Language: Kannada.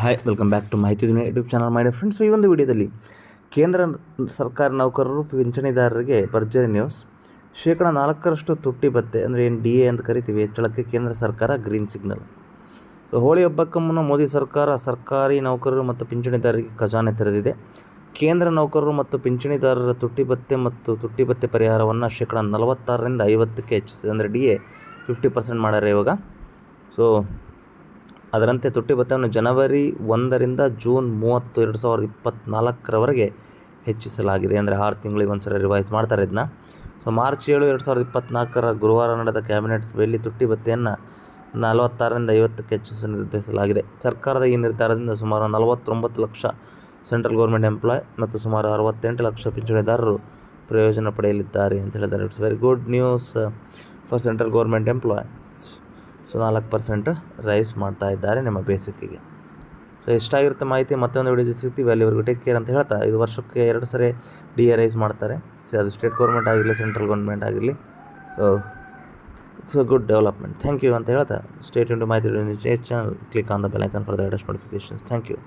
ಹಾಯ್ ವೆಲ್ಕಮ್ ಬ್ಯಾಕ್ ಟು ಮಾಹಿತಿ ದಿನ ಯೂಟ್ಯೂಬ್ ಚಾನಲ್ ಮಾಡಿ ಫ್ರೆಂಡ್ಸ್ ಈ ಒಂದು ವಿಡಿಯೋದಲ್ಲಿ ಕೇಂದ್ರ ಸರ್ಕಾರಿ ನೌಕರರು, ಪಿಂಚಣಿದಾರರಿಗೆ ಭರ್ಜರಿ ನ್ಯೂಸ್ ಶೇಕಡ ನಾಲ್ಕರಷ್ಟು ತುಟ್ಟಿ ಭತ್ತೆ, ಅಂದರೆ ಏನು ಡಿ ಎ ಅಂತ ಕರಿತೀವಿ, ಹೆಚ್ಚಳಕ್ಕೆ ಕೇಂದ್ರ ಸರ್ಕಾರ ಗ್ರೀನ್ ಸಿಗ್ನಲ್ ಸೊ ಹೋಳಿ ಹಬ್ಬಕ್ಕೆ ಮುನ್ನ ಮೋದಿ ಸರ್ಕಾರ ಸರ್ಕಾರಿ ನೌಕರರು ಮತ್ತು ಪಿಂಚಣಿದಾರರಿಗೆ ಖಜಾನೆ ತೆರೆದಿದೆ. ಕೇಂದ್ರ ನೌಕರರು ಮತ್ತು ಪಿಂಚಣಿದಾರರ ತುಟ್ಟಿ ಭತ್ತೆ ಮತ್ತು ತುಟ್ಟಿ ಭತ್ತೆ ಪರಿಹಾರವನ್ನು ಶೇಕಡ ನಲವತ್ತಾರರಿಂದ ಐವತ್ತಕ್ಕೆ ಹೆಚ್ಚಿಸಿದೆ. ಅಂದರೆ ಡಿ ಎ ಫಿಫ್ಟಿ ಪರ್ಸೆಂಟ್ ಮಾಡ್ಯಾರೆ ಇವಾಗ. ಸೊ ಅದರಂತೆ ತುಟ್ಟಿ ಭತ್ಯವನ್ನು ಜನವರಿ ಒಂದರಿಂದ ಜೂನ್ ಮೂವತ್ತು ಎರಡು ಸಾವಿರದ ಇಪ್ಪತ್ತ್ನಾಲ್ಕರವರೆಗೆ ಹೆಚ್ಚಿಸಲಾಗಿದೆ ಅಂದರೆ ಆರು ತಿಂಗಳಿಗೆ ಒಂದು ಸಲ ರಿವೈಸ್ ಮಾಡ್ತಾರೆ ಇದನ್ನ. ಸೊ ಮಾರ್ಚ್ ಏಳು ಎರಡು ಸಾವಿರದ ಇಪ್ಪತ್ತ್ನಾಲ್ಕರ ಗುರುವಾರ ನಡೆದ ಕ್ಯಾಬಿನೆಟ್ ಸಭೆಯಲ್ಲಿ ತುಟ್ಟಿ ಭತ್ಯೆಯನ್ನು ನಲವತ್ತಾರರಿಂದ ಐವತ್ತಕ್ಕೆ ಹೆಚ್ಚಿಸಲು ನಿರ್ಧರಿಸಲಾಗಿದೆ. ಸರ್ಕಾರದ ಈ ನಿರ್ಧಾರದಿಂದ ಸುಮಾರು ನಲವತ್ತೊಂಬತ್ತು ಲಕ್ಷ ಸೆಂಟ್ರಲ್ ಗೌರ್ಮೆಂಟ್ ಎಂಪ್ಲಾಯ್ ಮತ್ತು ಸುಮಾರು ಅರವತ್ತೆಂಟು ಲಕ್ಷ ಪಿಂಚಣಿದಾರರು ಪ್ರಯೋಜನ ಪಡೆಯಲಿದ್ದಾರೆ ಅಂತ ಹೇಳಿದ್ದಾರೆ. It's very good news for central government employee so ನಾಲ್ಕು ಪರ್ಸೆಂಟ್ ರೈಸ್ ಮಾಡ್ತಾ ಇದ್ದಾರೆ ನಿಮ್ಮ ಬೇಸಿಕ್ಕಿಗೆ. ಸೊ ಎಷ್ಟಾಗಿರುತ್ತೆ ಮಾಹಿತಿ ಮತ್ತೊಂದು ವಿಡಿಯೋ ಸಿಗ್ತೀವಿ ಅಲ್ಲಿವರೆಗೂ ಟೇಕ್ ಕೇರ್ ಅಂತ ಹೇಳ್ತಾ, ಇದು ವರ್ಷಕ್ಕೆ ಎರಡು ಸರಿ ಡಿ ಎ ರೈಸ್ ಮಾಡ್ತಾರೆ. ಸೊ ಅದು ಸ್ಟೇಟ್ ಗೌರ್ಮೆಂಟ್ ಆಗಿರಲಿ ಸೆಂಟ್ರಲ್ ಗೌರ್ಮೆಂಟ್ ಆಗಿರಲಿ it's a good development thank you ಅಂತ ಹೇಳ್ತಾ state into Mahiti channel click on the bell icon for the latest notifications thank you